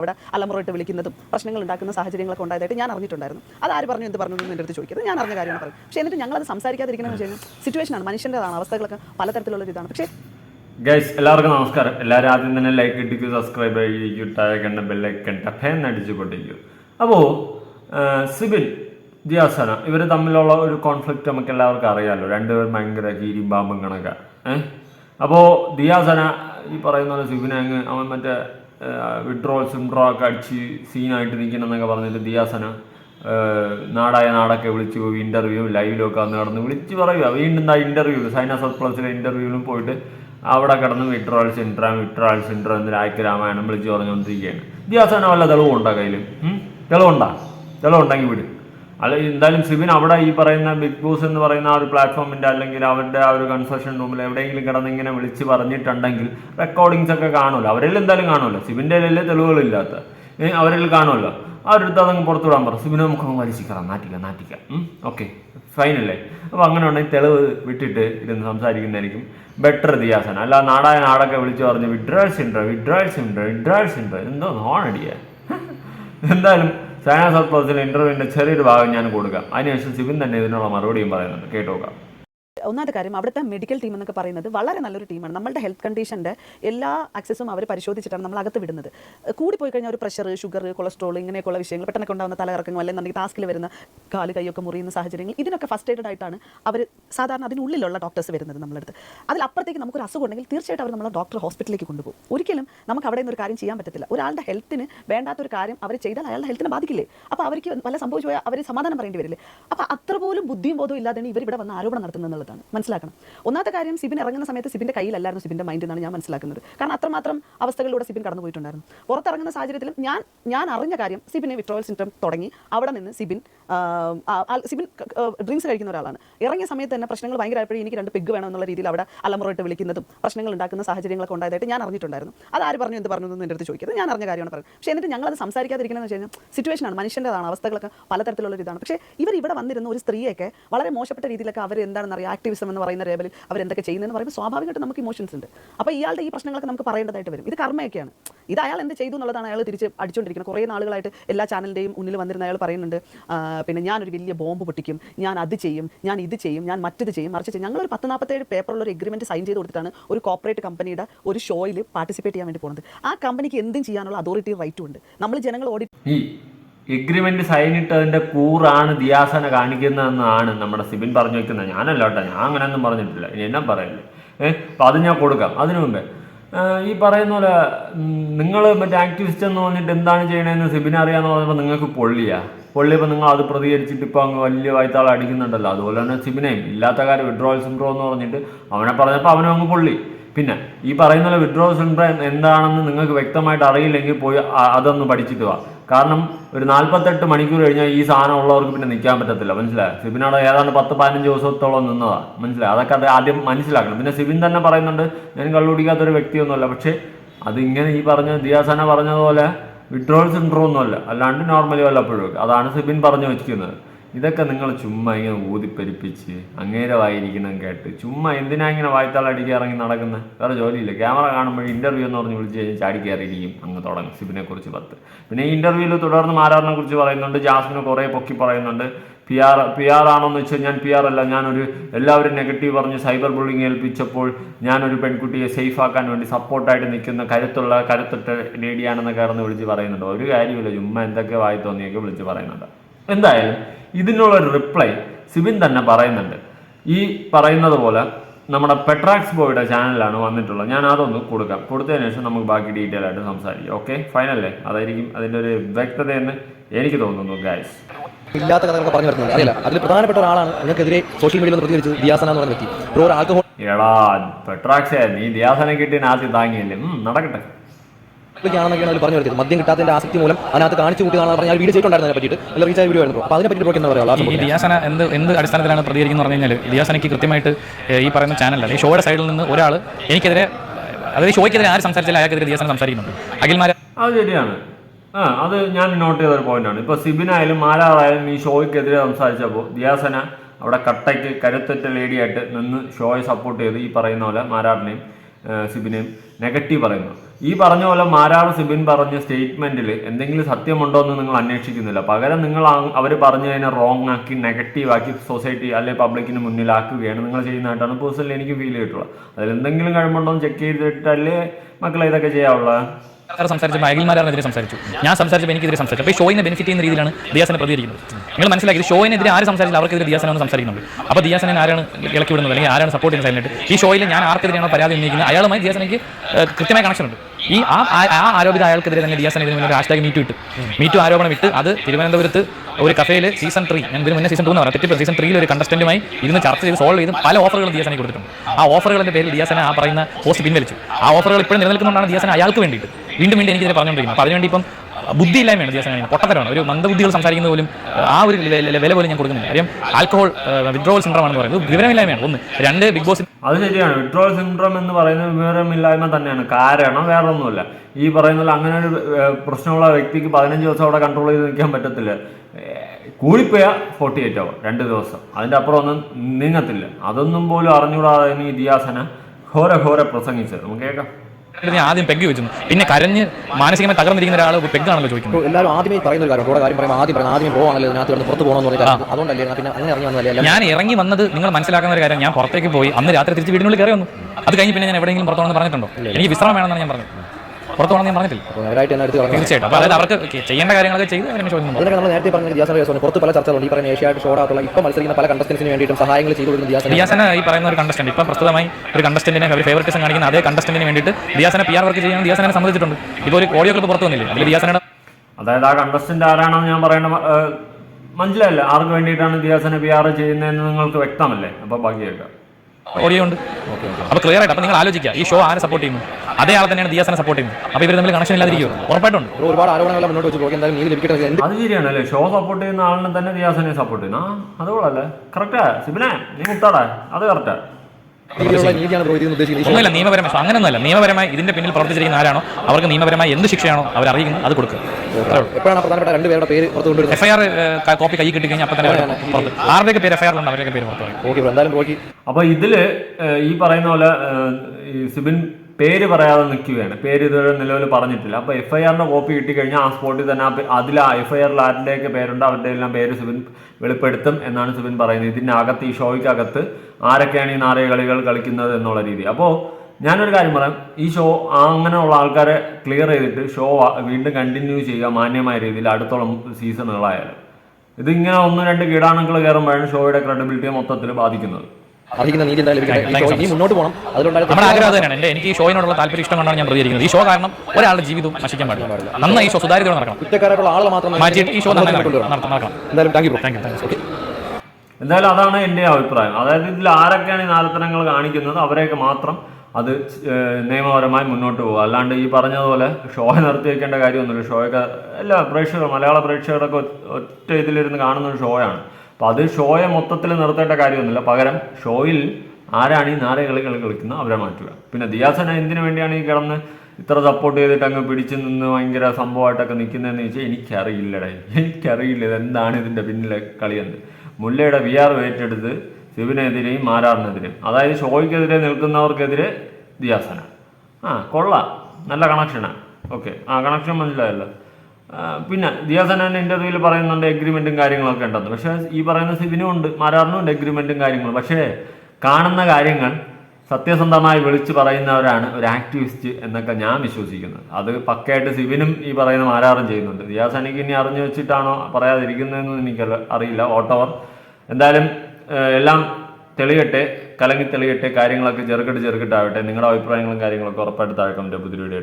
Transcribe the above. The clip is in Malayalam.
അവിടെ അലമുറയിട്ട് വിളിക്കുന്നതും പ്രശ്നങ്ങൾ ഉണ്ടാക്കുന്ന സാഹചര്യങ്ങളൊക്കെ ഉണ്ടായതായിട്ട് ഞാൻ അറിഞ്ഞിട്ടുണ്ടായിരുന്നു. അത് ആര് പറഞ്ഞു എന്ത് പറഞ്ഞു എന്ന് എന്റെ അടുത്ത് ചോദിക്കുന്നത് ഞാൻ അറിഞ്ഞ കാര്യമാണ് പറയുന്നത്. പക്ഷേ എന്നിട്ട് ഞങ്ങളത് സംസാരിക്കാതിരിക്കണമെന്ന് വെച്ച് കഴിഞ്ഞാൽ സിറ്റുവേഷനാണ് മനുഷ്യന്റെതാണ്. അവസ്ഥകളൊക്കെ പലതരത്തിലുള്ള ഇതാണ്. പക്ഷേ ഗൈസ് എല്ലാവർക്കും നമസ്കാരം. എല്ലാവരും ആദ്യം തന്നെ ലൈക്ക് ഇട്ടിക്കും സബ്സ്ക്രൈബ് ചെയ്യിക്കും താഴെ കണ്ട ബെല്ലൈക്കൺ ടഫേന്ന് അടിച്ചു കൊണ്ടിരിക്കും അപ്പോൾ സിബിൻ ദിയാസന ഇവർ തമ്മിലുള്ള ഒരു കോൺഫ്ലിക്റ്റ് നമുക്ക് എല്ലാവർക്കും അറിയാമല്ലോ രണ്ടുപേരും ഭയങ്കര ഹീരി ബാമ്പും കണക്കാണ് ഏഹ് അപ്പോൾ ദിയാസന ഈ പറയുന്ന പോലെ സിബിനെ അങ്ങ് അവൻ മറ്റേ വിഡ്രോൾ സിംഡ്രോ ഒക്കെ അടിച്ച് സീനായിട്ട് നിൽക്കണം എന്നൊക്കെ പറഞ്ഞിട്ട് ദിയാസന നാടായ നാടൊക്കെ വിളിച്ച് പോയി ഇന്റർവ്യൂ ലൈവിലൊക്കെ വന്ന് കിടന്ന് വിളിച്ച് പറയുക വീണ്ടും ആ ഇന്റർവ്യൂ സൈന സർപ്ലസിലെ ഇന്റർവ്യൂവിലും പോയിട്ട് അവിടെ കിടന്ന് വിട്രോൾ സിൻഡ്രം വിട്രോൾ സിൻഡ്രം എന്ന് രാജ്യ രാമായണം വിളിച്ച് പറഞ്ഞുകൊണ്ടിരിക്കുകയാണ്. ദിയാസന വല്ല തെളിവുണ്ടോ കയ്യിൽ തെളിവുണ്ടാ? തെളിവുണ്ടെങ്കിൽ വിട്. അല്ല എന്തായാലും സിബിൻ അവിടെ ഈ പറയുന്ന ബിഗ് ബോസ് എന്ന് പറയുന്ന ആ ഒരു പ്ലാറ്റ്ഫോമിന്റെ അല്ലെങ്കിൽ അവരുടെ ആ ഒരു കൺസെഷൻ റൂമിൽ എവിടെയെങ്കിലും കിടന്ന് ഇങ്ങനെ വിളിച്ച് പറഞ്ഞിട്ടുണ്ടെങ്കിൽ റെക്കോർഡിങ്സ് ഒക്കെ കാണുമല്ലോ. അവരിൽ എന്തായാലും കാണുമല്ലോ. സിബിന്റെ കയ്യിലല്ലേ തെളിവുകളില്ലാത്ത. അവരിൽ കാണുമല്ലോ. അവരെടുത്ത് അതങ്ങ് പുറത്തു വിടാൻ പറ. സിബിനെ നമുക്ക് വലിച്ചിക്കറാം നാട്ടിക്കാം നാട്ടിക്കാം ഓക്കെ ഫൈനല്ലേ അപ്പോൾ അങ്ങനെ ഉണ്ടെങ്കിൽ തെളിവ് വിട്ടിട്ട് ഇരുന്ന് സംസാരിക്കുന്നതായിരിക്കും ബെറ്റർ ദിയാസന അല്ല നാടായ നാടൊക്കെ വിളിച്ച് പറഞ്ഞ് വിഡ്രോൾസ് ഉണ്ടോ? വിഡ്രോൾസ് ഉണ്ടോ? വിഡ്രോൾസ് ഉണ്ടോ? എന്തോ ഹോണടിയാ എന്തായാലും സൈന സർപ്ലസിലെ ഇന്റർവ്യൂവിന്റെ ചെറിയൊരു ഭാഗം ഞാൻ കൊടുക്കാം. അതിനുശേഷം സിബിൻ തന്നെ ഇതിനുള്ള മറുപടിയും പറയുന്നുണ്ട്. കേട്ടോക്കാം. ഒന്നാമത്തെ കാര്യം അവിടുത്തെ മെഡിക്കൽ ടീം എന്നൊക്കെ പറയുന്നത് വളരെ നല്ലൊരു ടീമാണ് നമ്മളുടെ ഹെൽത്ത് കണ്ടീഷന്റെ എല്ലാ ആക്സസും അവർ പരിശോധിച്ചിട്ടാണ് നമ്മൾ അകത്ത് വിടുന്നത്. കൂടി പോയി കഴിഞ്ഞാൽ ഒരു പ്രഷർ ഷുഗർ കൊളസ്ട്രോൾ ഇങ്ങനെയൊക്കെയുള്ള വിഷയങ്ങൾ പെട്ടെന്നൊക്കെ ഉണ്ടാകുന്ന തലകറക്കങ്ങൾ അല്ലെങ്കിൽ ടാസ്കിൽ വരുന്ന കാൽ കൈയൊക്കെ മുറിയുന്ന സാഹചര്യങ്ങൾ ഇതിനൊക്കെ ഫസ്റ്റ് എയ്ഡഡ് ആയിട്ടാണ് അവർ സാധാരണ അതിനുള്ളിലുള്ള ഡോക്ടേഴ്സ് വരുന്നത് നമ്മളടുത്ത്. അതിലപ്പുറത്തേക്ക് നമുക്കൊരു അസുഖം ഉണ്ടെങ്കിൽ തീർച്ചയായിട്ടും അവർ നമ്മളെ ഡോക്ടർ ഹോസ്പിറ്റലിലേക്ക് കൊണ്ടുപോകും. ഒരിക്കലും നമുക്ക് അവിടെ നിന്ന് ഒരു കാര്യം ചെയ്യാൻ പറ്റത്തില്ല. ഒരാളുടെ ഹെൽത്തിന് വേണ്ടാത്തൊരു കാര്യം അവർ ചെയ്താൽ അയാളുടെ ഹെൽത്തിനെ ബാധിക്കില്ലേ? അപ്പോൾ അവർക്ക് വല്ല സംഭവിച്ചു പോയാൽ അവർ സമാധാനം പറയേണ്ടി വരില്ലേ? അപ്പോൾ അത്ര പോലും ബുദ്ധിയും ബോധവും ഇല്ലാതെയാണ് ഇവർ ഇവിടെ വന്ന് ആരോപണം നടത്തുന്നത് എന്നുള്ളതാണ്. മനസ്സിലാക്കണം. ഒന്നാമത്തെ കാര്യം സിബിൻ ഇറങ്ങുന്ന സമയത്ത് സിബിന്റെ കയ്യിലല്ലായിരുന്നു സിബിന്റെ മൈൻഡ് എന്നാണ് ഞാൻ മനസ്സിലാക്കുന്നത്. കാരണം അത്രമാത്രം അവസ്ഥകളിലൂടെ സിബിൻ കടന്നു പോയിട്ടുണ്ടായിരുന്നു പുറത്തിറങ്ങുന്ന സാഹചര്യത്തിലും ഞാൻ ഞാൻ അറിഞ്ഞ കാര്യം സിബിന് വിട്രോവൽ സിൻഡ്രം തുടങ്ങി. അവിടെ നിന്ന് സിബിൻ സിബിൻ ഡ്രിങ്ക്സ് കഴിക്കുന്ന ഒരാളാണ്. ഇറങ്ങിയ സമയത്ത് തന്നെ പ്രശ്നങ്ങൾ ഭയങ്കരമായപ്പോഴും എനിക്ക് രണ്ട് പിഗ് വേണം എന്നുള്ള രീതിയിൽ അവിടെ അലമുറയിട്ട് വിളിക്കുന്നതും പ്രശ്നങ്ങൾ ഉണ്ടാക്കുന്ന സാഹചര്യങ്ങളൊക്കെ ഉണ്ടായതായിട്ട് ഞാൻ അറിഞ്ഞിട്ടുണ്ടായിരുന്നു. അത് ആര് പറഞ്ഞു എന്ത് പറഞ്ഞു എന്ന് എന്റെ അടുത്ത് ചോദിക്കുന്നത് ഞാൻ അറിഞ്ഞ കാര്യമാണ് പറയുന്നത് പക്ഷേ എന്നിട്ട് ഞങ്ങളത് സംസാരിക്കാതിരിക്കണമെന്ന് വെച്ച് കഴിഞ്ഞാൽ സിറ്റുവേഷനാണ് മനുഷ്യന്റെതാണ്. അവസ്ഥകളൊക്കെ പലതരത്തിലുള്ള ഒരു ഇതാണ്. പക്ഷേ ഇവർ ഇവിടെ വന്നിരുന്ന ഒരു സ്ത്രീയൊക്കെ വളരെ മോശപ്പെട്ട രീതിയിലൊക്കെ അവർ എന്താണെന്ന് അറിയാം ആക്ടിവിസം എന്ന് പറയുന്ന ലേബലിൽ അവർ എന്തൊക്കെ ചെയ്യുന്നതെന്ന് പറയുമ്പോൾ സ്വാഭാവികമായിട്ട് നമുക്ക് ഇമോഷൻസ് ഉണ്ട്. അപ്പോൾ ഇയാളുടെ ഈ പ്രശ്നങ്ങളൊക്കെ നമുക്ക് പറയേണ്ടതായിട്ട് വരും. ഇത് കർമ്മയൊക്കെയാണ്. ഇത് അയാൾ എന്ത് ചെയ്തു എന്നുള്ളതാണ് അയാൾ തിരിച്ച് അടിച്ചുകൊണ്ടിരിക്കുന്നത്. കുറേ നാളുകളായിട്ട് എല്ലാ ചാനലിന്റെയും മുന്നിൽ വന്നിരുന്ന അയാൾ പറയുന്നുണ്ട് പിന്നെ ഞാനൊരു വലിയ ബോംബ് പൊട്ടിക്കും ഞാൻ അത് ചെയ്യും ഞാൻ ഇത് ചെയ്യും ഞാൻ മറ്റത് ചെയ്യും മറിച്ച് ചെയ്യും. ഞങ്ങളൊരു പത്ത് നാൽപ്പത്തേഴ് പേപ്പറുള്ള ഒരു എഗ്രിമെന്റ് സൈൻ ചെയ്ത് കൊടുത്തിട്ടാണ് ഒരു കോർപ്പറേറ്റ് കമ്പനിയുടെ ഒരു ഷോയിൽ പാർട്ടിസിപ്പേറ്റ് ചെയ്യാൻ വേണ്ടി പോകുന്നത് ആ കമ്പനിക്ക് എന്തും ചെയ്യാനുള്ള അതോറിറ്റി റൈറ്റും ഉണ്ട്. നമ്മൾ ജനങ്ങൾ ഓഡിറ്റ് ഈ എഗ്രിമെന്റ് സൈൻ ഇട്ടതിന്റെ കൂറാണ് ദിയാസന കാണിക്കുന്നതെന്നാണ് നമ്മുടെ സിബിൻ പറഞ്ഞു വെക്കുന്നത്. ഞാനല്ല കേട്ടോ ഞാൻ അങ്ങനെയൊന്നും പറഞ്ഞിട്ടില്ല. ഇനി എന്നാ പറയല്ലേ? ഏഹ് അപ്പം അത് ഞാൻ കൊടുക്കാം. അതിനു മുമ്പേ ഈ പറയുന്ന പോലെ നിങ്ങൾ മറ്റേ ആക്ടിവിസ്റ്റ് എന്ന് പറഞ്ഞിട്ട് എന്താണ് ചെയ്യണതെന്ന് സിബിൻ അറിയാന്ന് പറഞ്ഞപ്പോൾ നിങ്ങൾക്ക് പൊള്ളിയാ? പൊള്ളിയപ്പോൾ നിങ്ങൾ അത് പ്രതികരിച്ചിട്ട് ഇപ്പോൾ അങ്ങ് വലിയ വായ്ത്താൾ അടിക്കുന്നുണ്ടല്ലോ. അതുപോലെ തന്നെ സിബിനെയും ഇല്ലാത്ത കാര്യം വിഡ്രോവൽ സിംഡ്രോ എന്ന് പറഞ്ഞിട്ട് അവനെ പറഞ്ഞപ്പോൾ അവനും അങ്ങ് പൊള്ളി. പിന്നെ ഈ പറയുന്ന വിഡ്രോവൽ സിംഡ്രം എന്താണെന്ന് നിങ്ങൾക്ക് വ്യക്തമായിട്ട് അറിയില്ലെങ്കിൽ പോയി അതൊന്ന് പഠിച്ചിട്ട് വാ. കാരണം ഒരു നാൽപ്പത്തെട്ട് മണിക്കൂർ കഴിഞ്ഞാൽ ഈ സാധനം ഉള്ളവർക്ക് പിന്നെ നിൽക്കാൻ പറ്റത്തില്ല. മനസ്സിലായോ? സിബിനോട് ഏതാണ്ട് പത്ത് പതിനഞ്ച് ദിവസത്തോളം നിന്നതാ. മനസ്സിലായി? അതൊക്കെ അത് ആദ്യം മനസ്സിലാക്കണം. പിന്നെ സിബിൻ തന്നെ പറയുന്നുണ്ട് ഞാൻ കള്ളുപിടിക്കാത്തൊരു വ്യക്തിയൊന്നുമല്ല. പക്ഷേ അതിങ്ങനെ ഈ പറഞ്ഞ ദിയാസന പറഞ്ഞതുപോലെ വിഡ്രോൾ സിൻഡ്രോമൊന്നുമല്ല അല്ലാണ്ട് നോർമലി വല്ലപ്പോഴും അതാണ് സിബിൻ പറഞ്ഞു വെച്ചിരിക്കുന്നത്. ഇതൊക്കെ നിങ്ങൾ ചുമ്മാ ഇങ്ങനെ ഊതിപ്പെരിപ്പിച്ച് അങ്ങേരെ വായിരിക്കണം കേട്ട്. ചുമ്മാ എന്തിനാ ഇങ്ങനെ വായ്ത്താളടിക്കുക ഇറങ്ങി നടക്കുന്നത് വേറെ ജോലിയില്ല. ക്യാമറ കാണുമ്പോൾ ഇന്റർവ്യൂ എന്ന് പറഞ്ഞ് വിളിച്ച് കഴിഞ്ഞാൽ ചാടി കയറിയിരിക്കും. അങ്ങ് തുടങ്ങും. സിബിനെ കുറിച്ച് പത്ത്. പിന്നെ ഈ ഇന്റർവ്യൂവിൽ തുടർന്ന് മാരാറിനെ കുറിച്ച് പറയുന്നുണ്ട്. ജാസ്മിനെ കുറേ പൊക്കി പറയുന്നുണ്ട്. പി ആർ പി ആർ ആണോന്ന് വെച്ചാൽ ഞാൻ പി ആർ അല്ല. ഞാനൊരു എല്ലാവരും നെഗറ്റീവ് പറഞ്ഞ് സൈബർ ബുള്ളിങ് ഏൽപ്പിച്ചപ്പോൾ ഞാനൊരു പെൺകുട്ടിയെ സേഫ് ആക്കാൻ വേണ്ടി സപ്പോർട്ടായിട്ട് നിൽക്കുന്ന കരുത്തുള്ള കരുത്തിട്ട് ലേഡിയാണെന്നൊക്കെ ഇറന്ന് വിളിച്ച് പറയുന്നുണ്ട്. ഒരു കാര്യമില്ല ചുമ്മാ എന്തൊക്കെ വായി തോന്നിയൊക്കെ വിളിച്ച് പറയുന്നുണ്ട്. എന്തായാലും ഇതിനുള്ള ഒരു റിപ്ലൈ സിബിൻ തന്നെ പറയുന്നുണ്ട്. ഈ പറയുന്നത് പോലെ നമ്മുടെ പെട്രാക്സ് ബോയുടെ ചാനലിലാണ് വന്നിട്ടുള്ളത്. ഞാൻ അതൊന്ന് കൊടുക്കാം. കൊടുത്തതിന് ശേഷം നമുക്ക് ബാക്കി ഡീറ്റെയിൽ ആയിട്ട് സംസാരിക്കാം. ഓക്കെ ഫൈനല്ലേ അതായിരിക്കും അതിന്റെ ഒരു വ്യക്തതയെന്ന് എനിക്ക് തോന്നുന്നു ഗായ്സ് ഇല്ലാത്ത കഥകളൊക്കെ പറഞ്ഞു വരുന്നത് അറിയില്ല. അതിൽ പ്രധാനപ്പെട്ട ഒരാളാണ് നിങ്ങൾക്കെതിരെ സോഷ്യൽ മീഡിയയിൽ പ്രതികരിച്ചത് ദിയാസന എന്ന് പറഞ്ഞ വ്യക്തി. ഒരു ആൽക്കഹോൾ എടാ പെട്രാക്സേ നീ ദിയാസനെ കിട്ടിയ ആദ്യം താങ്ങിയല്ലേ? നടക്കട്ടെ. ആണെന്നൊക്കെയാണ് അവർ പറഞ്ഞു വരുന്നത് മദ്യം കിട്ടാത്തതിന്റെ ആസക്തി മൂലം അതിനകത്ത് കാണിച്ചു കൂട്ടിയതാണെന്ന് പറഞ്ഞാൽ വീഡിയോ ചെയ്തിട്ടുണ്ടായിരുന്നു പറ്റിയിട്ട്. അല്ല റീച്ച് വീഡിയോ ആയിരുന്നു. അപ്പോൾ അതിനെ പറ്റി എന്താ പറയുക ദിയാസന എന്ത് എന്ത് അടിസ്ഥാനത്തിലാണ് പ്രതികരിക്കുന്നത് പറഞ്ഞു കഴിഞ്ഞാൽ ദിയാസനയ്ക്ക് കൃത്യമായിട്ട് ഈ പറയുന്ന ചാനലല്ല ഈ ഷോയുടെ സൈഡിൽ നിന്ന് ഒരാൾ എനിക്കെതിരെ അതായത് ഷോയ്ക്കെതിരെ ആര് സംസാരിച്ചാലും അയാൾക്കെതിരെ ദിയാസന സംസാരിക്കുന്നുണ്ട്. അഖിൽമാരെ അത് ശരിയാണ്. ആ അത് ഞാൻ നോട്ട് ചെയ്ത ഒരു പോയിന്റാണ് ഇപ്പോൾ സിബിനായാലും മാലാറായാലും ഈ ഷോയ്ക്കെതിരെ സംസാരിച്ചപ്പോൾ ദിയാസന അവിടെ കട്ടയ്ക്ക് കരുത്തറ്റ ലേഡിയായിട്ട് നിന്ന് ഷോയെ സപ്പോർട്ട് ചെയ്ത് ഈ പറയുന്ന പോലെ മാരാറിനെയും ആ, സിബിനെയും നെഗറ്റീവ് പറയുന്നു. ഈ പറഞ്ഞ പോലെ മാരാണ് സിബിൻ പറഞ്ഞ സ്റ്റേറ്റ്മെന്റിൽ എന്തെങ്കിലും സത്യമുണ്ടോ എന്ന് നിങ്ങൾ അന്വേഷിക്കുന്നില്ല. പകരം നിങ്ങൾ അവർ പറഞ്ഞതിനെ റോങ് ആക്കി നെഗറ്റീവ് ആക്കി സൊസൈറ്റി അല്ലെ പബ്ലിക്കിന് മുന്നിലാക്കുകയാണ് നിങ്ങൾ ചെയ്യുന്നതായിട്ടാണ് പേഴ്സണലി എനിക്ക് ഫീൽ ചെയ്തിട്ടുള്ളത്. അതിൽ എന്തെങ്കിലും കഴിവുണ്ടോ എന്ന് ചെക്ക് ചെയ്തിട്ടല്ലേ മക്കളെ ഇതൊക്കെ ചെയ്യാവുള്ളത് ആൾക്കാർ സംസാരിച്ചപ്പോൾ അഖിൽമാരാണെതിരെ സംസാരിച്ചു. ഞാൻ സംസാരിച്ചപ്പോൾ എനിക്കെതിരെ സംസാരിച്ചു. അപ്പോൾ ഷോയിനെ ബെനിഫിറ്റ് ചെയ്യുന്ന രീതിയിലാണ് ദിയാസനെ പ്രതികരിക്കുന്നത്. നിങ്ങൾ മനസ്സിലാക്കി ഷോയിനെതിരെ ആര് സംസാരിച്ചാൽ അവർക്കെതിരെ ദിയാസനെ ഒന്ന് സംസാരിക്കുന്നത് അപ്പോൾ ദിയാസനെ ആരാണ് ഇളക്കി വിടുന്നത്? അല്ലെങ്കിൽ ആരാണ് സപ്പോർട്ട് ചെയ്യുന്നത് ഈ ഷോയിൽ ഞാൻ ആർക്കെതിരെയാണോ പരാതി ഉന്നയിക്കുന്നത്? അയാളുമായി ദിയാസനയ്ക്ക് കൃത്യമായ കണക്ഷൻ ഉണ്ട്. ഈ ആ ആ- ആരോപിത അയാൾക്കെതിരെ തന്നെ ദിയാസനെ ഇതിന് മുന്നേ ഒരു ഹാഷ്ടാഗ് മീറ്റു ഇട്ട്. മീറ്റു ആരോപണം ഇട്ട് അത് തിരുവനന്തപുരത്ത് ഒരു കഫേയിൽ സീസൺ ത്രീ ഞാൻ ഇതിന് മുന്നേ സീസൺ ടൂ എന്ന് പറയാം തെറ്റിപ്പോൾ സീസൺ ത്രീയിൽ ഒരു കണ്ടസ്റ്റന്റുമായി ഇരുന്ന് ചർച്ച ചെയ്ത് സോൾവ് ചെയ്ത് പല ഓഫറുകളും ദിയാസനെ കൊടുത്തിട്ടുണ്ട്. ആ ഓഫറുകളുടെ പേരിൽ ദിയാസന ആ പറയുന്ന പോസ്റ്റ് പിൻവലിച്ചു. ആ ഓഫറുകൾ ഇപ്പോഴും നിലനിൽക്കുന്നുണ്ടാണ് ദിയാസന അയാൾക്ക് വേണ്ടിയിട്ട് വീണ്ടും വീണ്ടും എനിക്കിതിനെ പറഞ്ഞുകൊണ്ടിരിക്കുന്നത് അപ്പോൾ അതിനുവേണ്ടി ഇപ്പം ബുദ്ധിയില്ലായ്മയാണ് ദിയാസന പൊട്ടത്തരമാണ്. ഒരു മന്ദബുദ്ധികൾ സംസാരിക്കുന്നത് പോലും ആ ഒരു വില പോലും ഞാൻ കൊടുക്കുന്നില്ല. കാര്യം ആൽക്കഹോൾ വിഡ്രോവൽ സിൻഡ്രോം ആണെന്ന് പറയുന്നത് വിവരമില്ലായ്മയാണ്. ഒന്ന്. രണ്ട് ബിഗ് ബോസ് അത് ശരിയാണ് വിഡ്രോവൽ സിൻഡ്രോം എന്ന് പറയുന്നത് വിവരമില്ലായ്മ തന്നെയാണ്. കാരണം വേറെ ഒന്നുമില്ല ഈ പറയുന്ന അങ്ങനെ ഒരു പ്രശ്നമുള്ള വ്യക്തിക്ക് പതിനഞ്ച് ദിവസം അവിടെ കൺട്രോൾ ചെയ്ത് നിൽക്കാൻ പറ്റത്തില്ല. കൂടിപ്പോയ ഫോർട്ടി എയ്റ്റ് അവർ രണ്ട് ദിവസം. അതിന്റെ അപ്പുറം ഒന്നും നീങ്ങത്തില്ല. അതൊന്നും പോലും അറിഞ്ഞുകൂടാതെ ഇതിഹാസന ഘോര ഘോര പ്രസംഗിച്ചത്. നമുക്ക് കേൾക്കാം. ഞാൻ ആദ്യം പെഗ് വെച്ചു. പിന്നെ കരഞ്ഞ് മാനസികമായി തകർന്നിരിക്കുന്ന ഒരാൾ പെഗ്ഗാണല്ലോ ചോദിക്കുന്നത്. എല്ലാവരും ആദ്യമേ പറയുന്ന ഒരു കാര്യം കൂടെ കാര്യം പറയുമ്പോൾ ആദ്യം പറയുന്നത് ആദ്യം പോകാനല്ലേ ഇതിനകത്ത് കിടന്ന് പുറത്ത് പോകണമെന്ന് പറഞ്ഞാൽ അതുകൊണ്ടല്ലേ പിന്നെ അങ്ങനെ ഇറങ്ങി വന്നതല്ലേ? ഞാൻ ഇറങ്ങി വന്നത് നിങ്ങൾ മനസ്സിലാക്കുന്ന ഒരു കാര്യം ഞാൻ പുറത്തേക്ക് പോയി അന്ന് രാത്രി തിരിച്ച് വീടിനുള്ളിൽ കയറി വന്നു. അത് കഴിഞ്ഞ് പിന്നെ ഞാൻ എവിടെയെങ്കിലും പുറത്തോണെന്ന് പറഞ്ഞിട്ടുണ്ടോ? എനിക്ക് വിശ്രമം വേണമെന്നാണ് ഞാൻ പറഞ്ഞത്. പുറത്തു പോകണമെന്ന് ഞാൻ പറഞ്ഞിട്ടില്ല. അപ്പോൾ അവരായിട്ട് തന്നെ എടുത്ത് തീർച്ചയായിട്ടും. അപ്പോൾ അതായത് അവർക്ക് ചെയ്യേണ്ട കാര്യങ്ങളൊക്കെ ചെയ്ത് അതിനെ ചോദിക്കുന്നു അതിനൊക്കെ നമ്മൾ നേരത്തെ പറഞ്ഞ ദിയാസന കേസുണ്ട് പുറത്ത് പല ചർച്ചകളുണ്ട്. ഈ പറയുന്ന ഏഷ്യായിട്ട് ഷോടായിട്ടുള്ള ഇപ്പം മത്സരിക്കുന്ന പല കണ്ടസ്റ്റൻസിന് വേണ്ടിയിട്ടും സഹായങ്ങൾ ചെയ്തു കൊടുക്കുന്ന ദിയാസന ദിയാസന ഈ പറയുന്ന ഒരു കണ്ടസ്റ്റന്റ് ഇപ്പം പ്രസ്തുതമായി ഒരു കണ്ടസ്റ്റന്റിനെ അവർ ഫേവറിറ്റിസം കാണിക്കുന്ന അതേ കണ്ടസ്റ്റന്റിന് വേണ്ടിയിട്ട് ദിയാസന പി ആർ വർക്ക് ചെയ്യാൻ ദിയാസനെ സംബന്ധിച്ചിട്ടുണ്ട് ഇപ്പോൾ ഒരു ഓഡിയോ ക്ലിപ്പ് പുറത്തു വന്നില്ല? അതിൽ ദിയാസനയുടെ അതായത് ആ കണ്ടസ്റ്റന്റ് ആരാണെന്ന് ഞാൻ പറയേണ്ട ഏഹ്, മനസ്സിലായില്ല. ആർക്ക് വേണ്ടിയിട്ടാണ് ദിയാസന പി ആർ ചെയ്യുന്നതെന്ന് നിങ്ങൾക്ക് വ്യക്തമല്ലേ? അപ്പോൾ ബാക്കി കേൾക്കാം ഓഡിയോ ഉണ്ട് അപ്പോൾ ക്ലിയർ ആയിട്ട് അപ്പോൾ നിങ്ങൾ ആലോചിക്കുക. ഈ ഷോ ആരെ സപ്പോർട്ട് ചെയ്യുന്നു? അതേ ആൾ തന്നെയാണ് ദിയാസനെ സപ്പോർട്ട് ചെയ്യുന്നത്. അപ്പോൾ ഇവർ തമ്മിൽ കണക്ഷൻ ഇല്ലാതിരിക്കും ഉറപ്പായിട്ടുണ്ട് ഒരു ഒരുപാട് ആരോപണങ്ങൾ മുന്നോട്ട് വെച്ച് പോകും. എന്തായാലും നീതി ലഭിക്കട്ടെ അത് ശരിയാണ് അല്ലേ ഷോ സപ്പോർട്ട് ചെയ്യുന്ന ആളിനെ തന്നെ ദിയാസനെ സപ്പോർട്ട് ചെയ്യുന്ന? ആ അത് കൊള്ളാല്ലേ കറക്റ്റാ സിബിനെ നീ മുത്താടാ അത് കറക്റ്റാ ഒന്നുമില്ല നിയമപരമായി അങ്ങനെയൊന്നുമല്ല നിയമപരമായി ഇതിന്റെ പിന്നിൽ പ്രവർത്തിച്ചിരിക്കുന്ന ആരാണോ അവർക്ക് നിയമപരമായി എന്ത് ശിക്ഷയാണോ അവർ അറിയിക്കുന്നത് അത് കൊടുക്കുക. എപ്പോഴാണ് പ്രധാനപ്പെട്ട രണ്ട് പേരുടെ പേര് പുറത്ത് എഫ്ഐആർ കോപ്പി കൈ കിട്ടി കഴിഞ്ഞാൽ അപ്പൊ തന്നെ ആരുടെയൊക്കെ പേര് എഫ്ഐആറിലുണ്ട് അവരുടെ പേര് പുറത്തു അപ്പൊ ഇതിൽ ഈ പറയുന്ന പോലെ സിബിൻ പേര് പറയാതെ നിൽക്കുകയാണ്. പേര് ഇതുവരെ നിലവിൽ പറഞ്ഞിട്ടില്ല. അപ്പോൾ എഫ് ഐ ആറിന്റെ കോപ്പി കിട്ടിക്കഴിഞ്ഞാൽ ആ സ്പോട്ടിൽ തന്നെ അതിൽ ആ എഫ് ഐ ആറിൽ ആരുടെയൊക്കെ പേരുണ്ട്. അവരുടെ എല്ലാം പേര് സുബിൻ വെളിപ്പെടുത്തും എന്നാണ് സുബിൻ പറയുന്നത്. ഇതിന്റെ അകത്ത് ഈ ഷോയ്ക്കകത്ത് ആരൊക്കെയാണ് ഈ നാറിയ കളികൾ കളിക്കുന്നത് എന്നുള്ള രീതി. അപ്പോൾ ഞാനൊരു കാര്യം പറയാം. ഈ ഷോ അങ്ങനെയുള്ള ആൾക്കാരെ ക്ലിയർ ചെയ്തിട്ട് ഷോ വീണ്ടും കണ്ടിന്യൂ ചെയ്യുക മാന്യമായ രീതിയിൽ അടുത്തുള്ള സീസണുകളായാലും ഇതിങ്ങനെ ഒന്ന് രണ്ട് കീടാണുക്കൾ കയറുമ്പോഴാണ് ഷോയുടെ ക്രെഡിബിലിറ്റിയെ മൊത്തത്തിൽ ബാധിക്കുന്നത്. അർഹിക്കുന്ന നീതി എന്തായാലും ഷോ ഇനി മുന്നോട്ട് പോകണം. അതിലുണ്ടായ നമ്മുടെ ആഗ്രഹം തന്നെയാണ് എന്റെ എനിക്ക് ഈ ഷോയിനോടുള്ള താല്പര്യം ഇഷ്ടം കൊണ്ടാണ് ഞാൻ പ്രതികരിക്കുന്നത് ഈ ഷോ കാരണം ഒരാളുടെ ജീവിതം നശിക്കാൻ പാടില്ല. നന്നായി ഈ ഷോ സുതാര്യതയോടെ നടക്കണം. കുറ്റക്കാരായിട്ടുള്ള ആളെ മാത്രം മാറ്റിയിട്ട് ഈ ഷോ. നടക്കണം. നടക്കണം. എന്തായാലും thank you thank you thank you എന്തായാലും അതാണ് എന്റെ അഭിപ്രായം. അതായത് ഇതിൽ ആരൊക്കെയാണ് ഈ നാലത്തരങ്ങൾ കാണിക്കുന്നത്? അവരെയൊക്കെ മാത്രം അത് നിയമപരമായി മുന്നോട്ട് പോകുക അല്ലാണ്ട് ഈ പറഞ്ഞതുപോലെ ഷോ നിർത്തി വെക്കേണ്ട കാര്യമൊന്നുമില്ല. ഷോയൊക്കെ എല്ലാ പ്രേക്ഷകർ മലയാള പ്രേക്ഷകരൊക്കെ ഒറ്റ ഇതിലിരുന്ന് കാണുന്ന ഒരു ഷോയാണ്. അപ്പോൾ അത് ഷോയെ മൊത്തത്തിൽ നിർത്തേണ്ട കാര്യമൊന്നുമില്ല. പകരം ഷോയിൽ ആരാണ് ഈ നാരെ കളികൾ കളി കളിക്കുന്നത് അവരെ മാറ്റുക. പിന്നെ ദിയാസന എന്തിനു വേണ്ടിയാണ് ഈ കിടന്ന് ഇത്ര സപ്പോർട്ട് ചെയ്തിട്ട് അങ്ങ് പിടിച്ചു നിന്ന് ഭയങ്കര സംഭവമായിട്ടൊക്കെ നിൽക്കുന്നതെന്ന് ചോദിച്ചാൽ എനിക്കറിയില്ലടേ. എനിക്കറിയില്ല ഇതെന്താണ് ഇതിന്റെ പിന്നിലെ കളിയെന്ന്. മുല്ലയുടെ വി ആർ ഏറ്റെടുത്ത് ശിവനെതിരെയും മാരാറിനെതിരെയും അതായത് ഷോയ്ക്കെതിരെ നിൽക്കുന്നവർക്കെതിരെ ദിയാസന. ആ കൊള്ളാം. നല്ല കണക്ഷനാണ് ഓക്കെ ആ കണക്ഷൻ മനസ്സിലായല്ലോ. പിന്നെ ദിയാസനാൻ ഇന്റർവ്യൂവിൽ പറയുന്നുണ്ട് എഗ്രിമെന്റും കാര്യങ്ങളൊക്കെ ഉണ്ടെന്ന്. പക്ഷേ ഈ പറയുന്ന സിബിനും ഉണ്ട് മാരാറിനുണ്ട് എഗ്രിമെന്റും കാര്യങ്ങളും. പക്ഷേ കാണുന്ന കാര്യങ്ങൾ സത്യസന്ധമായി വിളിച്ചു പറയുന്നവരാണ് ഒരു ആക്ടിവിസ്റ്റ് എന്നൊക്കെ ഞാൻ വിശ്വസിക്കുന്നത്. അത് പക്കയായിട്ട് സിബിനും ഈ പറയുന്ന മാരാറും ചെയ്യുന്നുണ്ട്. ദിയാസനിക്ക് ഇനി അറിഞ്ഞു വെച്ചിട്ടാണോ പറയാതിരിക്കുന്നതെന്ന് എനിക്ക് അറിയില്ല ഓട്ടോവർ എന്തായാലും എല്ലാം തെളിയട്ടെ കലങ്ങി തെളിയട്ടെ കാര്യങ്ങളൊക്കെ ചെറുകിട്ട് ചെറുകിട്ടാവട്ടെ നിങ്ങളുടെ അഭിപ്രായങ്ങളും കാര്യങ്ങളൊക്കെ ഉറപ്പായിട്ട് താഴെ കമന്റ് പുതിയ വീഡിയോ